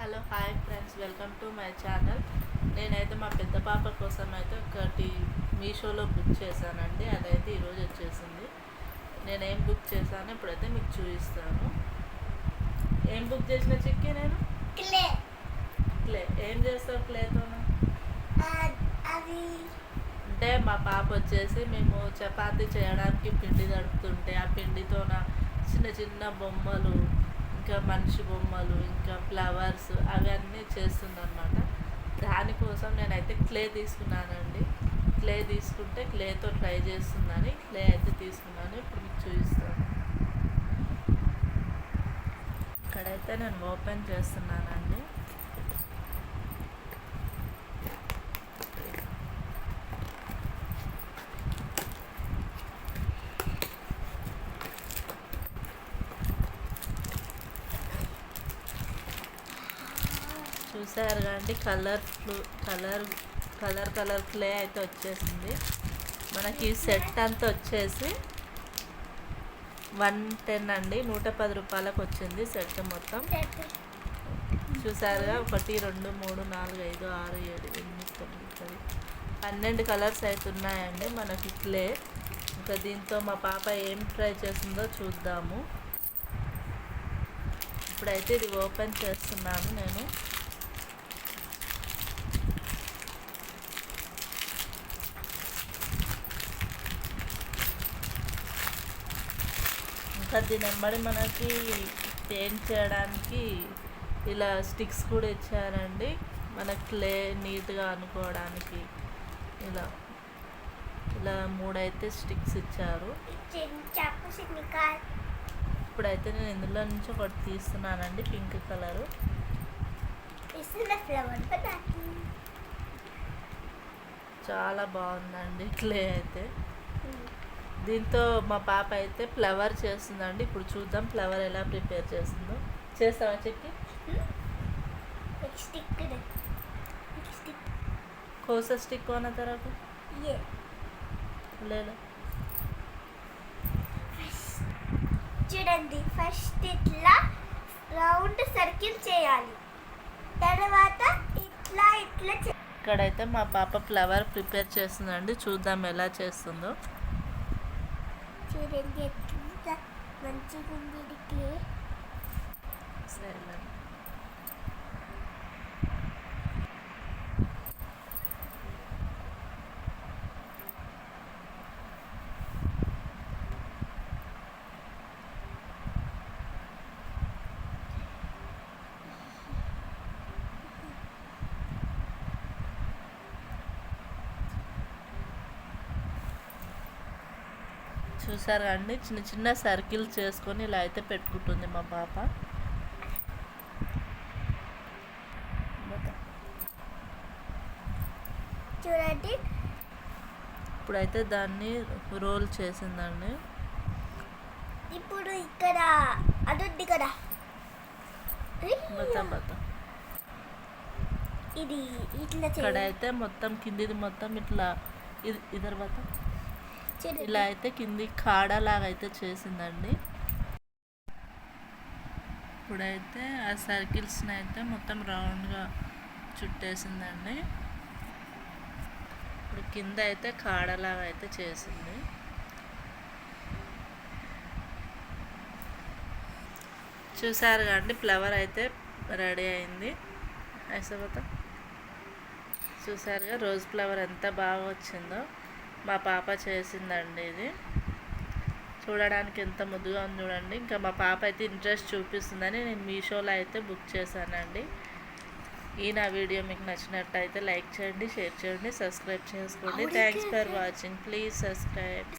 Hello hi friends welcome to my channel నేనైతే మా పెద్ద పాప కోసం అయితే ఒకటి మీషోలో బుక్ చేశానండి. అదైతే ఈరోజు వచ్చేసింది. నేను ఏం బుక్ చేశానో ఇప్పుడైతే మీకు చూపిస్తాను. ఏం బుక్ చేసిన చిక్కి నేను? క్లే. క్లే. ఏం చేస్తావు క్లేతో అంటే మా పాప వచ్చేసి మేము చపాతీ చేయడానికి పిండి తడుపుతుంటే ఆ పిండితోన చిన్న చిన్న బొమ్మలు ఇంకా మనిషి బొమ్మలు ఇంకా ఫ్లవర్స్ అవన్నీ చేస్తుందన్నమాట. దానికోసం నేనైతే క్లే తీసుకున్నానండి. క్లే తీసుకుంటే క్లేతో ట్రై చేస్తుందని క్లే అయితే తీసుకున్నాను. ఇప్పుడు మీకు చూపిస్తాను. ఇక్కడైతే నేను ఓపెన్ చేస్తున్నానండి. చూసారు కానీ colour colour colour colour clay అయితే వచ్చేసింది. మనకి సెట్ అంతా వచ్చేసి వన్ టెన్ అండి నూట పది రూపాయలకు వచ్చింది సెట్ మొత్తం. చూసారుగా ఒకటి రెండు మూడు నాలుగు ఐదు ఆరు ఏడు ఎనిమిది తొమ్మిది పది పన్నెండు కలర్స్ అయితే ఉన్నాయండి మనకి క్లే. ఇంకా దీంతో మా పాప ఏం ట్రై చేస్తుందో చూద్దాము. ఇప్పుడైతే ఇది ఓపెన్ చేస్తున్నాను నేను. ప్రతి నెంబడి మనకి పెయింట్ చేయడానికి ఇలా స్టిక్స్ కూడా ఇచ్చారండి. మన క్లే నీట్గా అనుకోవడానికి ఇలా ఇలా మూడైతే స్టిక్స్ ఇచ్చారు. ఇప్పుడైతే నేను ఇందులో నుంచి ఒకటి తీస్తున్నానండి పింక్ కలరు చాలా బాగుందండి క్లే అయితే. దీంతో మా పాప అయితే ఫ్లవర్ చేస్తుందండి. ఇప్పుడు చూద్దాం ఫ్లవర్ ఎలా ప్రిపేర్ చేస్తుందో. చేస్తావా చెప్పి కోస స్టిక్ కోన తర్వాత? చూడండి. ఫస్ట్ ఇట్లా రౌండ్ సర్కిల్ చేయాలి. తర్వాత ఇట్లా ఇట్లా ఇక్కడైతే మా పాప ఫ్లవర్ ప్రిపేర్ చేస్తుందండి. చూద్దాం ఎలా చేస్తుందో. చూడండి ఎట్లా మంచిగా ఉంది ఇది సరే చూసారు అండి. చిన్న చిన్న సర్కిల్ చేసుకొని ఇలా అయితే పెట్టుకుంటుంది మా పాప. చూడండి. ఇప్పుడైతే దాన్ని రోల్ చేసిందండి. ఇప్పుడు ఇక్కడ అది ఉంది కదా. మొత్తం మొత్తం ఇది ఇట్లా ఇక్కడ చేయాలి అయితే మొత్తం కిందిది మొత్తం ఇట్లా ఇది ఇద్దరు మొత్తం. ఇలా అయితే కింది కాడలాగా అయితే చేసిందండి. ఇప్పుడైతే ఆ సర్కిల్స్ని అయితే మొత్తం రౌండ్గా చుట్టేసిందండి. ఇప్పుడు కింద అయితే కాడలాగా అయితే చేసింది. చూసారు కండి ఫ్లవర్ అయితే రెడీ అయింది. అయిపోతా చూసారుగా రోజ్ ఫ్లవర్ ఎంత బాగా వచ్చిందో. మా పాప చేసిందండి ఇది. చూడడానికి ఎంత ముద్దుగా ఉంది చూడండి. ఇంకా మా పాప అయితే ఇంట్రెస్ట్ చూపిస్తుందని నేను మీషోలో అయితే బుక్ చేశానండి. ఈ నా వీడియో మీకు నచ్చినట్టయితే లైక్ చేయండి షేర్ చేయండి సబ్స్క్రైబ్ చేసుకోండి. Thanks for watching please subscribe